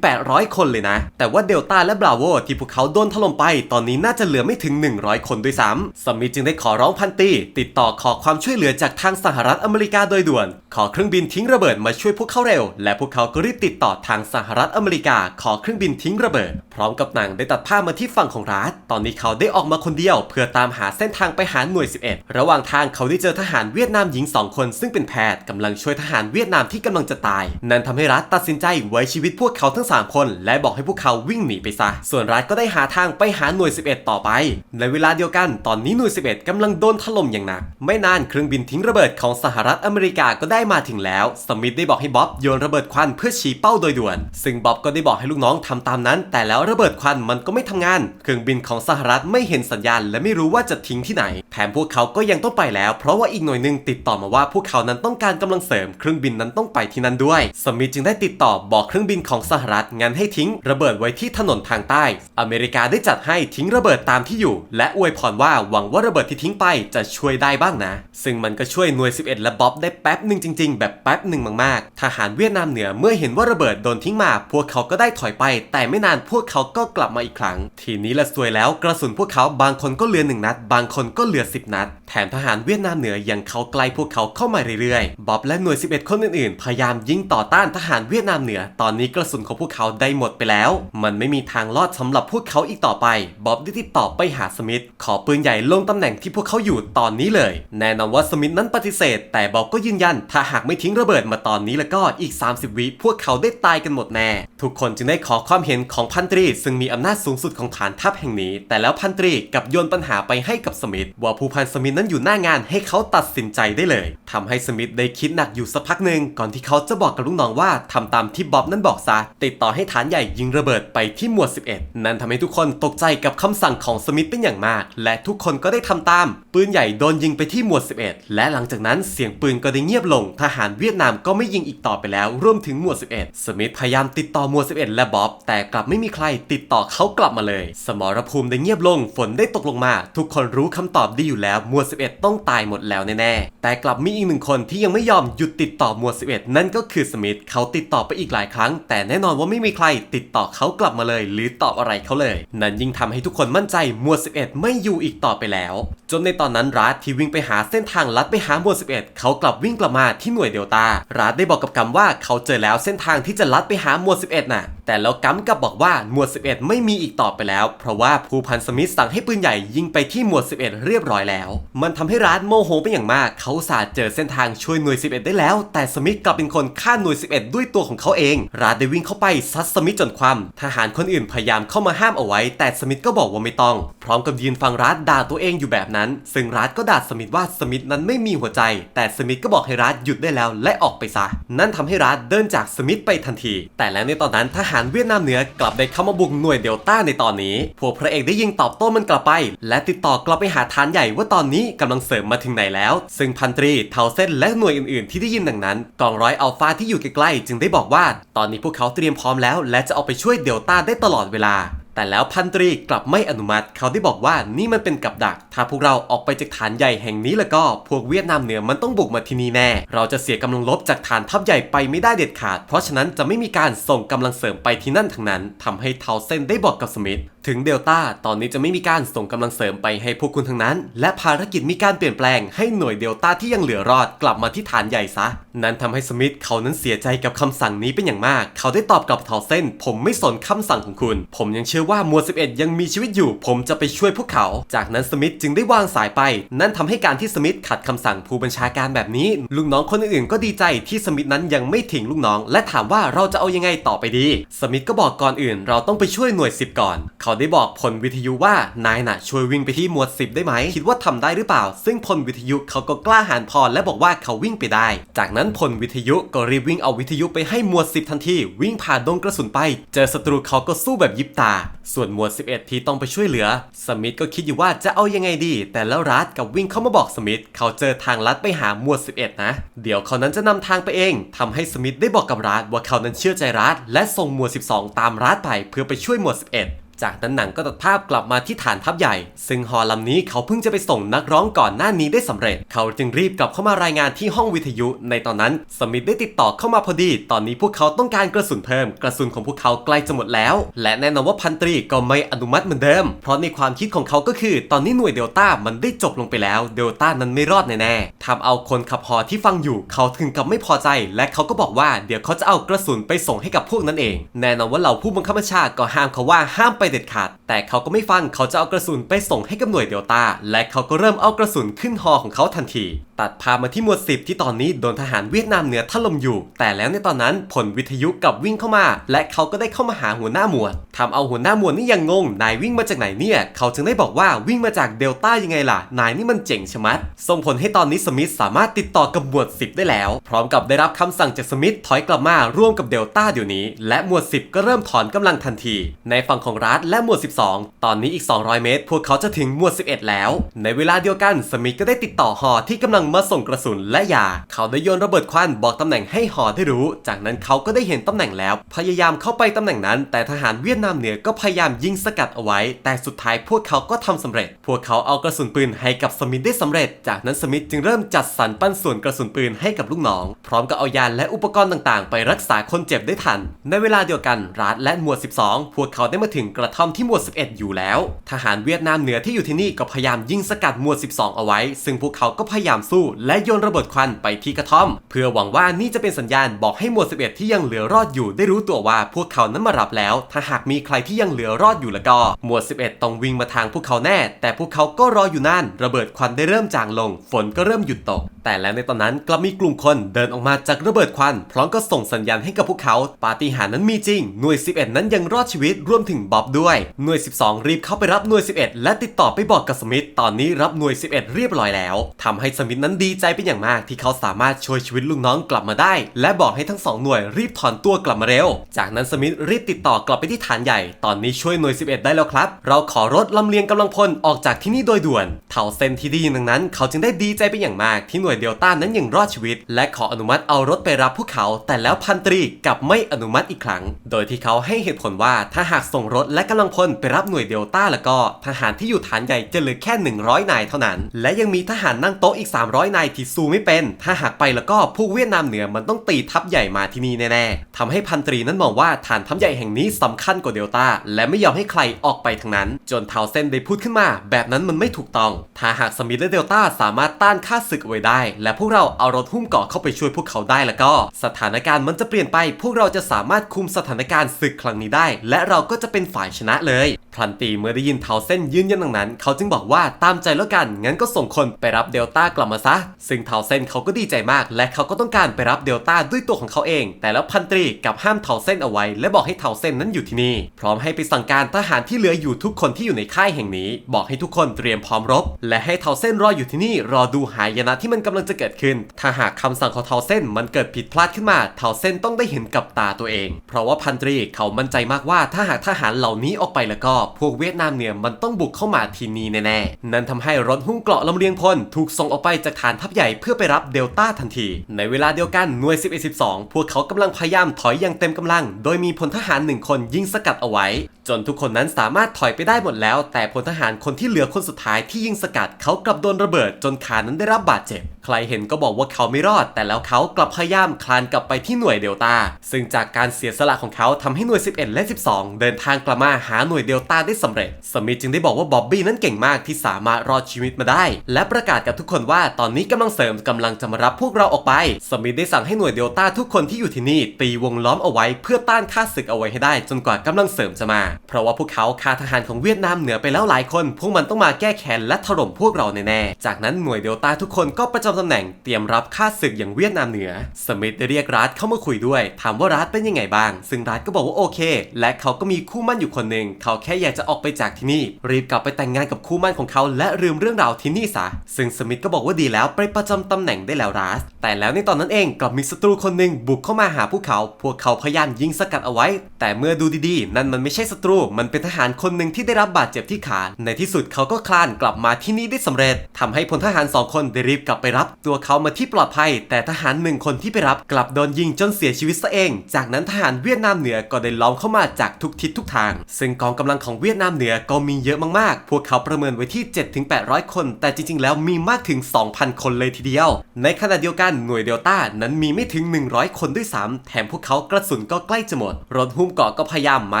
7-800 คนเลยนะ แต่ว่าเดลต้าและบราโวที่พวกเขาโดนถล่มไป ตอนนี้น่าจะเหลือไม่ถึง 100 คนด้วยซ้ำสมิธจึงได้ขอร้องพันตีติดต่อขอความช่วยเหลือจากทางสหรัฐอเมริกาโดยด่วน ขอเครื่องบินินทิ้งระเบิดมาช่วยพวกเขาเร็ว และพวกเขาก็รีบติดต่อทางสหรัฐอเมริกาขอเครื่องบินทิ้งระเบิด พร้อมกับนังได้ตัดภาพมาที่ฝั่งของรัฐตอนนี้เขาได้ออกมาคนเดียว เพื่อตามหาเส้นทางไปหาหน่วย 11 ระหว่างทางเขาได้เจอทหารเวียดนามหญิงสองคนซึ่งเป็นแพทย์กำลังช่วยทหารเวียดนามที่กำลังจะตาย นั่นทำให้รัฐตัดสินใจไว้ชีวิตพวกเขาทั้ง 3 คน และบอกให้พวกเขาวิ่งหนีไปซะ ส่วนรัฐก็ได้หาทางไปหาหน่วย 11 ต่อไป ในเวลาเดียวกันตอนนี้หน่วย 11กำลังโดนถล่มอย่างหนัก ไม่นานเครื่องบินทิ้งระเบิดของสหรัฐอเมริกาก็ได้มาถึงแล้ว สมิธได้บอกให้บ๊อบโยนระเบิดควันเพื่อชี้เป้าโดยด่วน ซึ่งบ๊อบก็ได้บอกให้ลูกน้องทำตามนั้น แต่แล้วระเบิดควันมันก็ไม่ทำงาน เครื่องบินของสหรัฐไม่เห็นสัญญาณ และไม่รู้ว่าจะทิ้งที่ไหนทถมพวกเขาก็ยังต้องไปแล้ว เพราะว่าอีกหน่วยหนึ่งติดต่อมาว่าพวกเขานั้นต้องการกำลังเสริม เครื่องบินนั้นต้องไปที่นั่นด้วย สมิธจึงได้ติดต่อบอกเครื่องบินของสหรัฐงั้นให้ทิ้ง ระเบิดไว้ที่ถนนทางใต้ อเมริกาได้จัดให้ทิ้งระเบิดตามที่อยู่ และอวยพรว่าหวังว่าระเบิดที่ทิ้งไปจะช่วยได้บ้างนะ ซึ่งมันก็ช่วยหน่วย 11 และบ๊อบได้แป๊บหนึ่งจริง ๆ แบบแป๊บหนึ่งมากๆ ทหารเวียดนามเหนือเมื่อเห็นว่าระเบิดโดนทิ้งมา พวกเขาก็ได้ถอยไป แต่ไม่นานพวกเขาก็กลับมาอีกครั้ง ทีนี้ละซวยแล้วกระสุนพวกเขาบางคนก็เหลือหนึ่งนัด บางคนก็เหลือ 10 นัด แถมทหารเวียดนามเหนือยังเข้าใกล้พวกเขาเข้ามาเรื่อยๆ บ๊อบและหน่วย 11 คนอื่นๆ พยายามยิงต่อต้านทหารเวียดนามเหนือ ตอนนี้กระสุนของพวกเขาได้หมดไปแล้ว มันไม่มีทางรอดสำหรับพวกเขาอีกต่อไป บ๊อบได้ติดต่อไปหาสมิธ ขอปืนใหญ่ลงตำแหน่งที่พวกเขาอยู่ตอนนี้เลย แน่นอนว่าสมิธนั้นปฏิเสธ แต่บ๊อบก็ยืนยันถ้าหากไม่ทิ้งระเบิดมาตอนนี้แล้วก็อีก 30 วิพวกเขาได้ตายกันหมดแน่ ทุกคนจึงได้ขอความเห็นของพันตรี ซึ่งมีอำนาจสูงสุดของฐานทัพแห่งนี้ แต่แล้วพันตรีกับโยนปัญหาไปให้กับสมิธว่าผู้พันสมิธนั้นอยู่หน้างานให้เขาตัดสินใจได้เลยทำให้สมิธได้คิดหนักอยู่สักพักหนึ่งก่อนที่เขาจะบอกกับลูกน้องว่าทำตามที่บ๊อบนั้นบอกซะติดต่อให้ฐานใหญ่ยิงระเบิดไปที่หมวด 11 นั่นทำให้ทุกคนตกใจกับคำสั่งของสมิธเป็นอย่างมาก และทุกคนก็ได้ทำตาม ปืนใหญ่โดนยิงไปที่หมวด 11 และหลังจากนั้นเสียงปืนก็ได้เงียบลงทหารเวียดนามก็ไม่ยิงอีกต่อไปแล้ว รวมถึงหมวด 11 สมิธพยายามติดต่อหมวด 11 และบ๊อบ แต่กลับไม่มีใครติดต่อเขากลับมาเลย สมรภูมิได้เงียบลง ฝนได้ตกลงมา ทุกคนรู้คำตอบดีอยู่แล้ว หมวด 11 ต้องตายหมดแล้วแน่ๆ แต่กลับมีอีกหนึ่งคนที่ยังไม่ยอมหยุดติดต่อหมวด 11 นั่นก็คือสมิธเขาติดต่อไปอีกหลายครั้ง แต่แน่นอนว่าไม่มีใครติดต่อเขากลับมาเลย หรือตอบอะไรเขาเลย นั่นยิ่งทำให้ทุกคนมั่นใจหมวด 11 ไม่อยู่อีกต่อไปแล้ว จนในตอนนั้นรัฐที่วิ่งไปหาเส้นทางลัดไปหาหมวด 11 เขากลับวิ่งกลับมาที่หน่วยเดลต้ารัฐได้บอกกับกัมว่าเขาเจอแล้วเส้นทางที่จะลัดไปหาหมวด 11 น่ะ แต่แล้วกัมกับบอกว่าหมวด 11 ไม่มีอีกต่อไปแล้ว เพราะว่าผู้พันสมิธสั่งให้ปืนใหญ่ยิงไปที่หมวด 11 เรียบร้อยแล้ว มันทำให้รัฐโมโหเป็นอย่างมาก เขาสาห์เจอเส้นทางช่วยหน่วย 11 ได้แล้ว แต่สมิธกลับเป็นคนฆ่าหน่วย 11 ด้วยตัวของเขาเองรัฐได้วิ่งเข้าไปซัดสมิธจนคว่ำทหารคนอื่นพยายามเข้ามาห้ามเอาไว้ แต่สมิธก็บอกว่าไม่ต้อง พร้อมกับยืนฟังรัฐด่าตัวเองอยู่แบบนั้น ซึ่งรัฐก็ด่าสมิธว่าสมิธนั้นไม่มีหัวใจ แต่สมิธก็บอกให้รัฐหยุดได้แล้วและออกไปซะ นั่นทำให้รัฐเดินจากสมิธไปทันที แต่แล้วในตอนนั้นทหารเวียดนามเหนือกลับได้เข้ามาบุกหน่วยเดลต้าในตอนนี้ พวกพระเอกได้ยิงตอบโต้มันกลับไป และติดต่อกลับไปหาฐานใหญ่ว่าตอนนี้กำลังเสริมมาถึงไหนแล้ว ซึ่งพันตรีเทาเส้นและหน่วยอื่นๆ ที่ได้ยินดังนั้นกองร้อยอัลฟาที่อยู่ใกล้ๆจึงได้บอกว่า ตอนนี้พวกเขาเตรียมพร้อมแล้ว และจะออกไปช่วยเดลต้าได้ตลอดเวลา แต่แล้วพันตรีกลับไม่อนุมัติเขาได้บอกว่านี่มันเป็นกับดัก ถ้าพวกเราออกไปจากฐานใหญ่แห่งนี้แล้วก็พวกเวียดนามเหนือมันต้องบุกมาที่นี่แน่ เราจะเสียกำลังลบจากฐานทัพใหญ่ไปไม่ได้เด็ดขาด เพราะฉะนั้นจะไม่มีการส่งกำลังเสริมไปที่นั่นทั้งนั้นทำให้เทาเส้นได้บอกกับสมิธถึงเดลต้าตอนนี้จะไม่มีการส่งกำลังเสริมไปให้พวกคุณทั้งนั้น และภารกิจมีการเปลี่ยนแปลงให้หน่วยเดลต้าที่ยังเหลือรอดกลับมาที่ฐานใหญ่ซะ นั่นทำให้สมิธเขานั้นเสียใจกับคำสั่งนี้เป็นอย่างมาก เขาได้ตอบกับเทาเส้น ผมไม่สนคำสั่งของคุณ ผมยังเชื่อว่าหมวด 11 ยังมีชีวิตอยู่ ผมจะไปช่วยพวกเขา จากนั้นสมิธจึงได้วางสายไป นั่นทำให้การที่สมิธขัดคำสั่งผู้บัญชาการแบบนี้ ลูกน้องคนอื่นๆก็ดีใจที่สมิธนั้นยังไม่ทิ้งลูกน้อง และถามว่าเราจะเอายังไงต่อไปดี สมิธก็บอกก่อนอื่น เราต้องไปช่วยหน่วย 10 ก่อน เขาได้บอกพลวิทยุว่านายน่ะ ช่วยวิ่งไปที่หมวด 10 ได้ไหม คิดว่าทำได้หรือเปล่า ซึ่งพลวิทยุเขาก็กล้าหาญพอและบอกว่าเขาวิ่งไปได้ จากนั้นพลวิทยุก็รีบวิ่งเอาวิทยุไปให้หมวด 10 ทันทีวิ่งผ่านดงกระสุนไป เจอศัตรูเขาก็สู้แบบยิบตา ส่วนหมวด 11 ที่ต้องไปช่วยเหลือ สมิธก็คิดอยู่ว่าจะเอายังไงดี แต่แล้วรัฐกับวิ่งเข้ามาบอกสมิธเขาเจอทางลัดไปหาหมวด 11 นะ เดี๋ยวเขานั้นจะนำทางไปเองทำให้สมิธได้บอกกับรัฐว่าเขานั้นเชื่อใจรัฐและส่งหมวด 12 ตามรัฐไปเพื่อไปช่วยหมวด 11 จากนั้นหนังก็ตัดภาพกลับมาที่ฐานทัพใหญ่ ซึ่งฮอลำนี้เขาเพิ่งจะไปส่งนักร้องก่อนหน้านี้ได้สำเร็จ เขาจึงรีบกลับเข้ามารายงานที่ห้องวิทยุในตอนนั้น สมิธได้ติดต่อเข้ามาพอดี ตอนนี้พวกเขาต้องการกระสุนเพิ่ม กระสุนของพวกเขาใกล้จะหมดแล้ว และแน่นอนว่าพันตรีก็ไม่อนุมัติเหมือนเดิม เพราะในความคิดของเขาก็คือ ตอนนี้หน่วยเดลต้ามันได้จบลงไปแล้ว เดลต้านั้นไม่รอดแน่ๆทำเอาคนขับฮอที่ฟังอยู่ เขาถึงกับไม่พอใจ และเขาก็บอกว่าเดี๋ยวเขาจะเอากระสุนไปส่งให้กับพวกนั้นเอง แน่นอนว่าเหล่าผู้บังคับบัญชาก็ห้ามเขาว่าห้ามไปเด็ดขาด แต่เขาก็ไม่ฟังเขาจะเอากระสุนไปส่งให้กับหน่วยเดลต้าและเขาก็เริ่มเอากระสุนขึ้นฮอของเขาทันที ตัดพามาที่หมวด 10 ที่ตอนนี้โดนทหารเวียดนามเหนือถล่มอยู่ แต่แล้วในตอนนั้นผลวิทยุกับวิ่งเข้ามา และเขาก็ได้เข้ามาหาหัวหน้าหมวดทำเอาหัวหน้าหมวดนี่ยังงง นายวิ่งมาจากไหนเนี่ยเขาจึงได้บอกว่าวิ่งมาจากเดลต้ายังไงล่ะ นายนี่มันเจ๋งชะมัด ส่งผลให้ตอนนี้สมิธสามารถติดต่อกับหมวด 10 ได้แล้ว พร้อมกับได้รับคำสั่งจากสมิธถอยกลับมาร่วมกับเดลต้าเดี๋ยวนี้ และหมวด 10 ก็เริ่มถอนกำลังทันที ในฝั่งของรัฐและหมวด 12 ตอนนี้อีก 200 เมตร พวกเขาจะถึงหมวด 11 แล้ว ในเวลาเดียวกันสมิธก็ได้ติดต่อฮอที่กำลังมาส่งกระสุนและยา เขาได้โยนระเบิดควันบอกตำแหน่งให้ฮอได้รู้ จากนั้นเขาก็ได้เห็นตำแหน่งแล้ว พยายามเข้าไปตำแหน่งนั้น แต่ทหารเวียดนามเหนือก็พยายามยิงสกัดเอาไว้ แต่สุดท้ายพวกเขาก็ทำสำเร็จ พวกเขาเอากระสุนปืนให้กับสมิธได้สำเร็จ จากนั้นสมิธจึงเริ่มจัดสรรปั้นส่วนกระสุนปืนให้กับลูกน้อง พร้อมกับเอายาและอุปกรณ์ต่างๆ ไปรักษาคนเจ็บได้ทัน ในเวลาเดียวกันรัฐและหมวด 12 พวกเขาได้มาถึงกระท่อมที่หมวด 11 อยู่แล้ว ทหารเวียดนามเหนือที่อยู่ที่นี่ก็พยายามยิงสกัดหมวด 12 เอาไว้ ซึ่งพวกเขาก็พยายามสู้ และโยนระเบิดควันไปที่กระท่อม เพื่อหวังว่านี่จะเป็นสัญญาณบอกให้หมวด 11 ที่ยังเหลือรอดอยู่ได้รู้ตัวว่าพวกเขานั้นมารับแล้ว ถ้าหากมีใครที่ยังเหลือรอดอยู่แล้วก็ หมวด 11 ต้องวิ่งมาทางพวกเขาแน่ แต่พวกเขาก็รออยู่นั่นระเบิดควันได้เริ่มจางลง ฝนก็เริ่มหยุดตก แต่แล้วในตอนนั้นกลับมีกลุ่มคนเดินออกมาจากระเบิดควัน พร้อมก็ส่งสัญญาณให้กับพวกเขา ปาฏิหาริย์นั้นมีจริง หน่วย 11 นั้นยังรอดชีวิตรวมถึงบ๊อบด้วย หน่วย 12 รีบเข้าไปรับหน่วย 11 และติดต่อไปบอกกับสมิธตอนนี้รับหน่วย 11 เรียบร้อยแล้วทำให้สมิธนั้นดีใจเป็นอย่างมากที่เขาสามารถช่วยชีวิตลูกน้องกลับมาได้ และบอกให้ทั้งสองหน่วยรีบถอนตัวกลับมาเร็ว จากนั้นสมิธรีบติดต่อกลับไปที่ฐานใหญ่ ตอนนี้ช่วยหน่วย 11 ได้แล้วครับ เราขอรถลำเลียงกำลังพลออกจากที่นี่โดยด่วนเท่าเซนที่ได้ยินดังนั้น เขาจึงได้ดีใจเป็นอย่างมากที่หน่วยเดลต้านั้นยังรอดชีวิต และขออนุมัติเอารถไปรับพวกเขา แต่แล้วพันตรีกลับไม่อนุมัติอีกครั้ง โดยที่เขาให้เหตุผลว่าถ้าหากส่งรถและกำลังพลไปรับหน่วยเดลต้าแล้วก็ทหารที่อยู่ฐานใหญ่จะเหลือแค่ 100 นายเท่านั้น และยังมีทหารนั่งโต๊ะอีก 300 นายที่สู้ไม่เป็น ถ้าหากไปแล้วก็พวกเวียดนามเหนือมันต้องตีทัพใหญ่มาที่นี่แน่ๆทำให้พันตรีนั้นมองว่าฐานทัพใหญ่แห่งนี้สำคัญกว่าเดลต้าและไม่ยอมให้ใครออกไปทั้งนั้น จนเทาเซนได้พูดขึ้นมา แบบนั้นมันไม่ถูกต้อง ถ้าหากสมิธและเดลต้าสามารถต้านค่าศึกไว้ได้ และพวกเราเอารถหุ้มเกาะเข้าไปช่วยพวกเขาได้แล้วก็ สถานการณ์มันจะเปลี่ยนไป พวกเราจะสามารถคุมสถานการณ์ศึกครั้งนี้ได้ และเราก็จะเป็นฝ่ายชนะเลย พลันตีเมื่อได้ยินเทาเส้นยืนยันดังนั้น เขาจึงบอกว่าตามใจแล้วกัน งั้นก็ส่งคนไปรับเดลต้ากลับมาซะ ซึ่งเทาเส้นเขาก็ดีใจมาก และเขาก็ต้องการไปรับเดลต้าด้วยตัวของเขาเอง แต่แล้วพันตรีกับห้ามเทาเส้นเอาไว้ และบอกให้เทาเส้นนั้นอยู่ที่นี่ พร้อมให้ไปสั่งการทหารที่เหลืออยู่ทุกคนที่อยู่ในค่ายแห่งนี้ บอกให้ทุกคนเตรียมพร้อมรบ และให้เทาเส้นรออยู่ที่นี่ รอดูหายนะที่มันกำลังจะเกิดขึ้น ถ้าหากคำสั่งของเทาเส้นมันเกิดผิดพลาดขึ้นมาเทาเส้นต้องได้เห็นกับตาตัวเอง เพราะว่าพันตรีเขามั่นใจมากว่าถ้าหากทหารเหล่านี้ออกไปแล้วก็พวกเวียดนามเนี่ยมันต้องบุกเข้ามาที่นี่แน่ๆ นั่นทำให้รถหุ้มเกราะลำเลียงพลถูกส่งออกไปจากฐานทัพใหญ่เพื่อไปรับเดลต้าทันที ในเวลาเดียวกันหน่วย 11-12 พวกเขากำลังพยายามถอยอย่างเต็มกำลัง โดยมีพลทหารหนึ่งคนยิงสกัดเอาไว้ จนทุกคนนั้นสามารถถอยไปได้หมดแล้ว แต่พลทหารคนที่เหลือคนสุดท้ายที่ยิงสกัดเขากลับโดนระเบิดจนขานั้นได้รับบาดเจ็บ ใครเห็นก็บอกว่าเขาไม่รอด แต่แล้วเขากลับพยายามคลานกลับไปที่หน่วยเดลต้า ซึ่งจากการเสียสละของเขาทำให้หน่วย 11 และ 12 เดินทางกลับมาหาหน่วยเดลต้าได้สำเร็จ สมิธจึงได้บอกว่าบ๊อบบี้นั้นเก่งมากที่สามารถรอดชีวิตมาได้ และประกาศกับทุกคนว่าตอนนี้กำลังเสริมกำลังจะมารับพวกเราออกไป สมิธได้สั่งให้หน่วยเดลต้าทุกคนที่อยู่ที่นี่ ตีวงล้อมเอาไว้เพื่อต้านค่าศึกเอาไว้ให้ได้ จนกว่ากำลังเสริมจะมา เพราะว่าพวกเขาฆ่าทหารของเวียดนามเหนือไปแล้วหลายคน พวกมันต้องมาแก้แค้นและถล่มพวกเราแน่ๆจากนั้นหน่วยเดลต้าทุกคนก็ประจำตำแหน่งเตรียมรับค่าศึกอย่างเวียดนามเหนือ สมิธได้เรียกรัฐเข้ามาคุยด้วย ถามว่ารัฐเป็นยังไงบ้าง ซึ่งรัฐก็บอกว่าโอเค และเขาก็มีคู่มั่นอยู่คนหนึ่ง เขาแค่อยากจะออกไปจากที่นี่ รีบกลับไปแต่งงานกับคู่มั่นของเขา และลืมเรื่องราวที่นี่ซะ ซึ่งสมิธก็บอกว่าดีแล้วไปประจำตำแหน่งได้แล้วรัฐแต่แล้วในตอนนั้นเองกลับมีศัตรูคนหนึ่งบุกเข้ามาหาพวกเขา พวกเขาพยายามยิงสกัดเอาไว้ แต่เมื่อดูดีๆ นั่นมันไม่ใช่ศัตรู มันเป็นทหารคนหนึ่งที่ได้รับบาดเจ็บที่ขาในที่สุดเขาก็คลานกลับมาที่นี่ได้สำเร็จทำให้พลทหารสองคนได้รีบกลับไปรับตัวเขามาที่ปลอดภัย แต่ทหารหนึ่งคนที่ไปรับกลับโดนยิงจนเสียชีวิตซะเอง จากนั้นทหารเวียดนามเหนือก็ได้ล้อมเข้ามาจากทุกทิศทุกทาง ซึ่งกองกำลังของเวียดนามเหนือก็มีเยอะมากๆ พวกเขาประเมินไว้ที่ 7-800 คน แต่จริงๆ แล้วมีมากถึง 2,000 คนเลยทีเดียว ในขณะเดียวกันหน่วยเดลต้านั้นมีไม่ถึง 100 คนด้วยซ้ำแถมพวกเขากระสุนก็ใกล้จะหมด รถหุ้มเกาะก็พยายามมา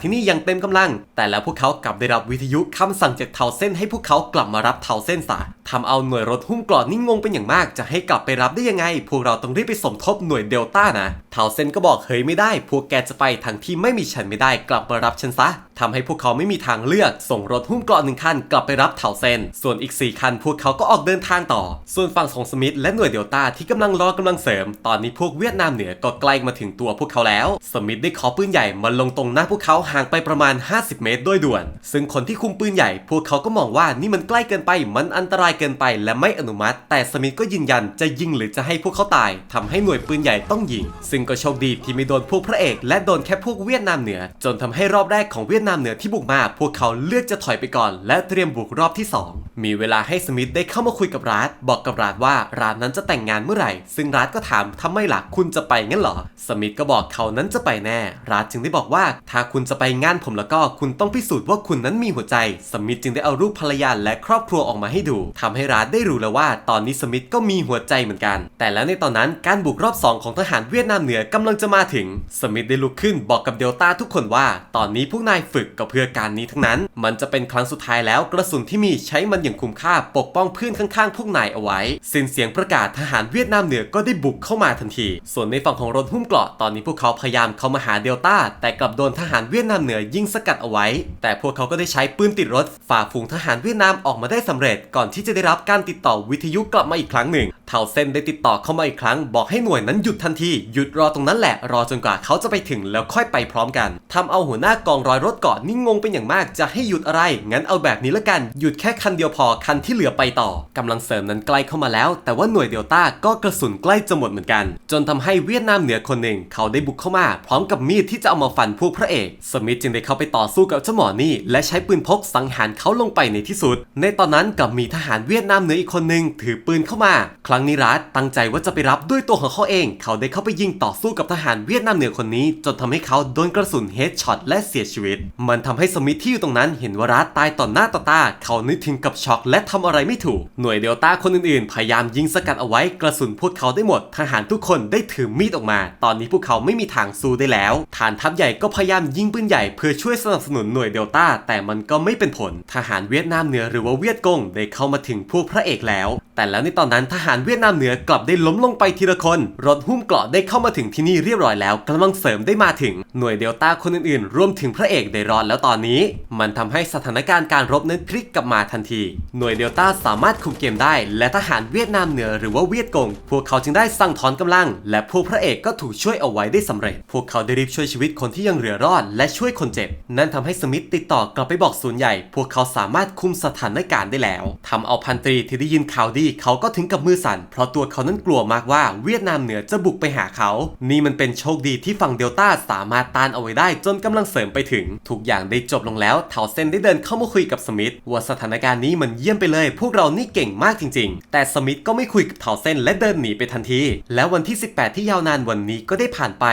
ที่นี่อย่างเต็มกำลัง แต่แล้วพวกเขากลับได้รับวิทยุคำสั่งจากเทาเส้นให้พวกเขากลับมารับเทาเส้นซะทำเอาหน่วยรถหุ้มเกราะนี่งงเป็นอย่างมากจะให้กลับไปรับได้ยังไง พวกเราต้องรีบไปสมทบหน่วยเดลต้านะเทาเส้นก็บอกเฮ้ยไม่ได้ พวกแกจะไปทางที่ไม่มีฉันไม่ได้กลับมารับฉันซะทำให้พวกเขาไม่มีทางเลือก ส่งรถหุ้มเกราะหนึ่งคันกลับไปรับเถาเซน ส่วนอีก 4 คัน พวกเขาก็ออกเดินทางต่อ ส่วนฝั่งของสมิธและหน่วยเดลต้าที่กำลังรอกำลังเสริม ตอนนี้พวกเวียดนามเหนือก็ใกล้มาถึงตัวพวกเขาแล้ว สมิธได้ขอปืนใหญ่มาลงตรงหน้าพวกเขาห่างไปประมาณ 50 เมตรโดยด่วน ซึ่งคนที่คุมปืนใหญ่ พวกเขาก็มองว่านี่มันใกล้เกินไป มันอันตรายเกินไป และไม่อนุมัติ แต่สมิธก็ยืนยันจะยิงหรือจะให้พวกเขาตายทำให้หน่วยปืนใหญ่ต้องยิง ซึ่งก็โชคดีที่ไม่โดนพวกพระเอก และโดนแค่พวกเวียดนามเหนือ จนทำให้รอบแรกของเวียดนามเหนือที่บุกมา พวกเขาเลือกจะถอยไปก่อน และเตรียมบุกรอบที่สองมีเวลาให้สมิธได้เข้ามาคุยกับรัฐบอกกับรัฐว่ารัฐนั้นจะแต่งงานเมื่อไหร่ ซึ่งรัฐก็ถามทำไมล่ะคุณจะไปงั้นเหรอ สมิธก็บอกเขานั้นจะไปแน่รัฐจึงได้บอกว่า ถ้าคุณจะไปงานผมแล้วก็คุณต้องพิสูจน์ว่าคุณนั้นมีหัวใจ สมิธจึงได้เอารูปภรรยาและครอบครัวออกมาให้ดูทำให้รัฐได้รู้แล้วว่าตอนนี้สมิธก็็มีหัวใจเหมือนกัน แต่แล้วในตอนนั้นการบุกรอบ 2 ของทหารเวียดนามเหนือกำลังจะมาถึง สมิธได้ลุกขึ้นบอกกับเดลต้าทุกคนว่า ตอนนี้พวกนายฝึกก็เพื่อการนี้ทั้งนั้น มันจะเป็นครั้งสุดท้ายแล้วกระสุนที่มีใช้มันอย่างคุ้มค่าปกป้องเพื่อนข้างๆ พวกนายเอาไว้สิ้นเสียงประกาศทหารเวียดนามเหนือก็ได้บุกเข้ามาทันที ส่วนในฝั่งของรถหุ้มเกราะตอนนี้พวกเขาพยายามเข้ามาหาเดลต้าแต่กลับโดนทหารเวียดนามเหนือยิงสกัดเอาไว้ แต่พวกเขาก็ได้ใช้ปืนติดรถฝ่าฝูงทหารเวียดนามออกมาได้สำเร็จ ก่อนที่จะได้รับการติดต่อวิทยุกลับมาอีกครั้ง เท่าเส้นได้ติดต่อเข้ามาอีกครั้ง บอกให้หน่วยนั้นหยุดทันที หยุดรอตรงนั้นแหละ รอจนกว่าเขาจะไปถึงแล้วค่อยไปพร้อมกันทำเอาหัวหน้ากองร้อยรถเกาะนี่งงเป็นอย่างมากจะให้หยุดอะไร งั้นเอาแบบนี้ละกัน หยุดแค่คันเดียวพอ คันที่เหลือไปต่อกำลังเสริมนั้นใกล้เข้ามาแล้ว แต่ว่าหน่วยเดลต้าก็กระสุนใกล้จะหมดเหมือนกัน จนทำให้เวียดนามเหนือคนหนึ่งเขาได้บุกเข้ามา พร้อมกับมีดที่จะเอามาฟันพวกพระเอก สมิธจึงได้เข้าไปต่อสู้กับเจ้าหมอนี่ และใช้ปืนพกสังหารเขาลงไปในที่สุด ในตอนนั้นกับมีทหารเวียดนามเหนืออีกคนหนึ่งถือปืนเข้ามาครั้งนี้รัฐตั้งใจว่าจะไปรับด้วยตัวของเขาเอง เขาได้เข้าไปยิงต่อสู้กับทหารเวียดนามเหนือคนนี้ จนทำให้เขาโดนกระสุนเฮดช็อตและเสียชีวิต มันทำให้สมิธที่อยู่ตรงนั้นเห็นว่ารัฐตายต่อหน้าต่อตา เขานึกถึงกับช็อกและทำอะไรไม่ถูก หน่วยเดลต้าคนอื่นๆ พยายามยิงสกัดเอาไว้กระสุนพวกเขาได้หมด ทหารทุกคนได้ถือมีดออกมา ตอนนี้พวกเขาไม่มีทางสู้ได้แล้วฐานทัพใหญ่ก็พยายามยิงปืนใหญ่เพื่อช่วยสนับสนุนหน่วยเดลต้าแต่มันก็ไม่เป็นผล ทหารเวียดนามเหนือหรือว่าเวียดกงได้เข้ามาถึงพวกพระเอกแล้ว แต่แล้วในตอนนั้นทหารเวียดนามเหนือกลับได้ล้มลงไปทีละคน รถหุ้มเกราะได้เข้ามาถึงที่นี่เรียบร้อยแล้วกำลังเสริมได้มาถึงหน่วยเดลต้าคนอื่นๆ รวมถึงพระเอกได้รอดแล้วตอนนี้ มันทำให้สถานการณ์การรบนั้นพลิกกลับมาทันที หน่วยเดลต้าสามารถคุมเกมได้ และทหารเวียดนามเหนือหรือว่าเวียดกง พวกเขาจึงได้สั่งถอนกำลัง และพวกพระเอกก็ถูกช่วยเอาไว้ได้สำเร็จ พวกเขาได้รีบช่วยชีวิตคนที่ยังเหลือรอด และช่วยคนเจ็บ นั่นทำให้สมิธติดต่อกลับไปบอกศูนย์ใหญ่ พวกเขาสามารถคุมสถานการณ์ได้แล้วทำเอาพันตรีที่ได้ยินข่าวดีเขาก็ถึงกับมือสั่นเพราะตัวเขานั้นกลัวมากว่าเวียดนามเหนือจะบุกไปหาเขา นี่มันเป็นโชคดีที่ฝั่งเดลต้าสามารถต้านเอาไว้ได้จนกำลังเสริมไปถึง ทุกอย่างได้จบลงแล้วเทาเซนได้เดินเข้ามาคุยกับสมิธว่าสถานการณ์นี้มันเยี่ยมไปเลย พวกเรานี่เก่งมากจริง ๆ แต่สมิธก็ไม่คุยกับเทาเซนและเดินหนีไปทันที แล้ววันที่ 18 ที่ยาวนานวันนี้ก็ได้ผ่านไป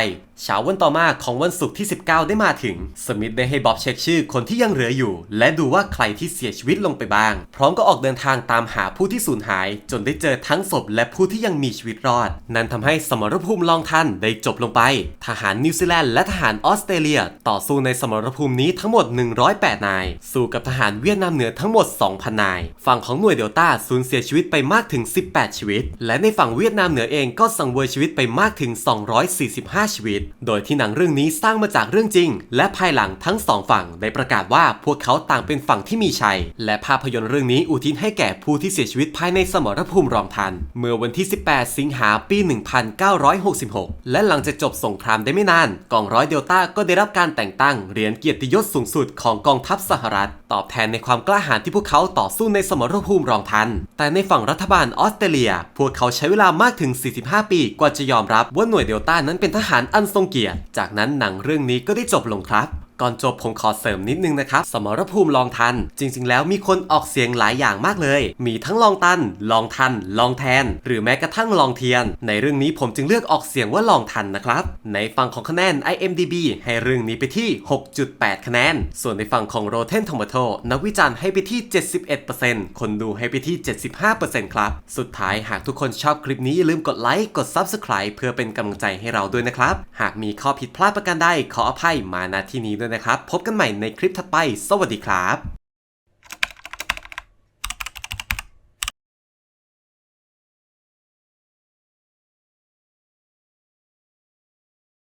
เช้าวันต่อมาของวันศุกร์ที่ 19 ได้มาถึง สมิธได้ให้บ๊อบเช็คชื่อคนที่ยังเหลืออยู่ และดูว่าใครที่เสียชีวิตลงไปบ้าง พร้อมก็ออกเดินทางตามหาผู้ที่สูญหาย จนได้เจอทั้งศพและผู้ที่ยังมีชีวิตรอด นั่นทำให้สมรภูมิลองทันได้จบลงไป ทหารนิวซีแลนด์และทหารออสเตรเลีย ต่อสู้ในสมรภูมินี้ทั้งหมด 108 นาย สู้กับทหารเวียดนามเหนือทั้งหมด 2,000 นาย ฝั่งของหน่วยเดลต้าสูญเสียชีวิตไปมากถึง 18 ชีวิต และในฝั่งเวียดนามเหนือเองก็สังเวยชีวิตไปมากถึง 245 ชีวิตโดยที่หนังเรื่องนี้สร้างมาจากเรื่องจริง และภายหลังทั้งสองฝั่งได้ประกาศว่าพวกเขาต่างเป็นฝั่งที่มีชัย และภาพยนตร์เรื่องนี้อุทิศให้แก่ผู้ที่เสียชีวิตภายในสมรภูมิรองทัน เมื่อวันที่ 18 สิงหาปี 1966 และหลังจากจบสงครามได้ไม่นาน กองร้อยเดลต้าก็ได้รับการแต่งตั้งเหรียญเกียรติยศสูงสุดของกองทัพสหรัฐ ตอบแทนในความกล้าหาญที่พวกเขาต่อสู้ในสมรภูมิรองทัน แต่ในฝั่งรัฐบาลออสเตรเลีย พวกเขาใช้เวลามากถึง 45 ปีกว่าจะยอมรับว่าหน่วยเดลต้านั้นเป็นทหารอันทรงเกียรติ จากนั้นหนังเรื่องนี้ก็ได้จบลงครับ ก่อนจบผมขอเสริมนิดนึงนะครับ สมรภูมิลองทัน จริง ๆ แล้วมีคนออกเสียงหลายอย่างมากเลย มีทั้งลองตัน ลองทัน ลองแทน หรือแม้กระทั่งลองเทียน ในเรื่องนี้ผมจึงเลือกออกเสียงว่าลองทันนะครับ ในฝั่งของคะแนน IMDB ให้เรื่องนี้ไปที่ 6.8 คะแนน ส่วนในฝั่งของ Rotten Tomato นักวิจารณ์ให้ไปที่ 71%คนดูให้ไปที่ 75%ครับ สุดท้ายหากทุกคนชอบคลิปนี้อย่าลืมกดไลค์กด Subscribe เพื่อเป็นกำลังใจให้เราด้วยนะครับ หากมีข้อผิดพลาดประการใดขออภัยมาณที่นี้ด้วยด้วยนะครับ พบกันใหม่ในคลิปถัดไป สวัสดีครับ